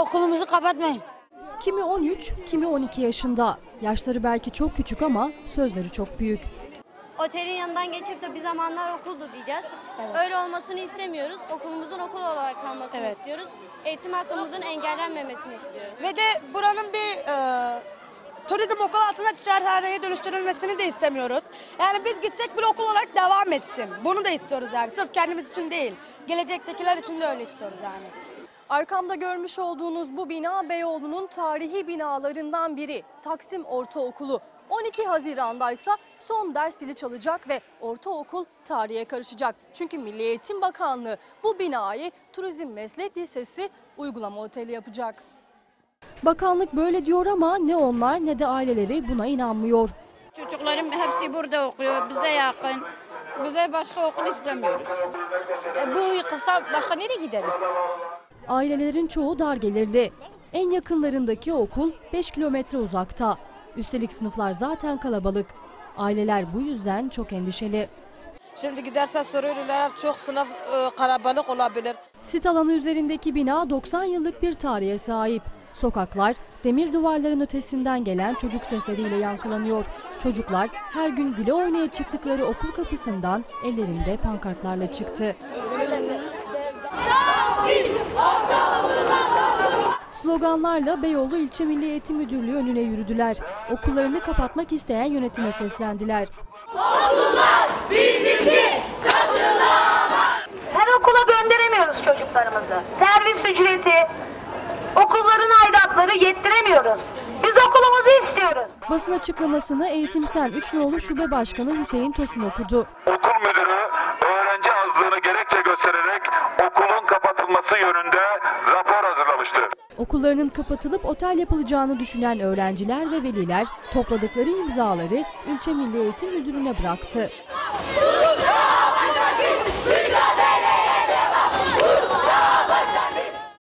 Okulumuzu kapatmayın. Kimi 13, kimi 12 yaşında. Yaşları belki çok küçük ama sözleri çok büyük. Otelin yanından geçip de bir zamanlar okuldu diyeceğiz. Öyle olmasını istemiyoruz. Okulumuzun okul olarak kalmasını Evet. istiyoruz. Eğitim hakkımızın engellenmemesini istiyoruz. Ve de buranın bir e, turizm okul altına ticarethaneye dönüştürülmesini de istemiyoruz. Yani biz gitsek bir okul olarak devam etsin. Bunu da istiyoruz yani. Sırf kendimiz için değil. Gelecektekiler için de öyle istiyoruz yani. Arkamda görmüş olduğunuz bu bina Beyoğlu'nun tarihi binalarından biri. Taksim Ortaokulu. 12 Haziran'daysa son ders zili çalacak ve ortaokul tarihe karışacak. Çünkü Milli Eğitim Bakanlığı bu binayı Turizm Meslek Lisesi uygulama oteli yapacak. Bakanlık böyle diyor ama ne onlar ne de aileleri buna inanmıyor. Çocuklarım hepsi burada okuyor, bize yakın. Bize başka okul istemiyoruz. E, bu yıkılsa başka nereye gideriz? Ailelerin çoğu dar gelirli. En yakınlarındaki okul 5 kilometre uzakta. Üstelik sınıflar zaten kalabalık. Aileler bu yüzden çok endişeli. Şimdi giderse Suriyeliler çok sınıf e, kalabalık olabilir. Sit alanı üzerindeki bina 90 yıllık bir tarihe sahip. Sokaklar demir duvarların ötesinden gelen çocuk sesleriyle yankılanıyor. Çocuklar her gün güle oynaya çıktıkları okul kapısından ellerinde pankartlarla çıktı. Sloganlarla Beyoğlu İlçe Milli Eğitim Müdürlüğü önüne yürüdüler. Okullarını kapatmak isteyen yönetime seslendiler. Her okula gönderemiyoruz çocuklarımızı. Servis ücreti, okulların aidatları yettiremiyoruz. Biz okulumuzu istiyoruz. Basın açıklamasını Eğitim Sen 3 nolu Şube Başkanı Hüseyin Tosun okudu. okul müdürü öğrenci azlığını gerekçe göstererek okulun kapatılması yönünde rapor hazırlamıştır. Okullarının kapatılıp otel yapılacağını düşünen öğrenciler ve veliler topladıkları imzaları ilçe Milli Eğitim Müdürü'ne bıraktı.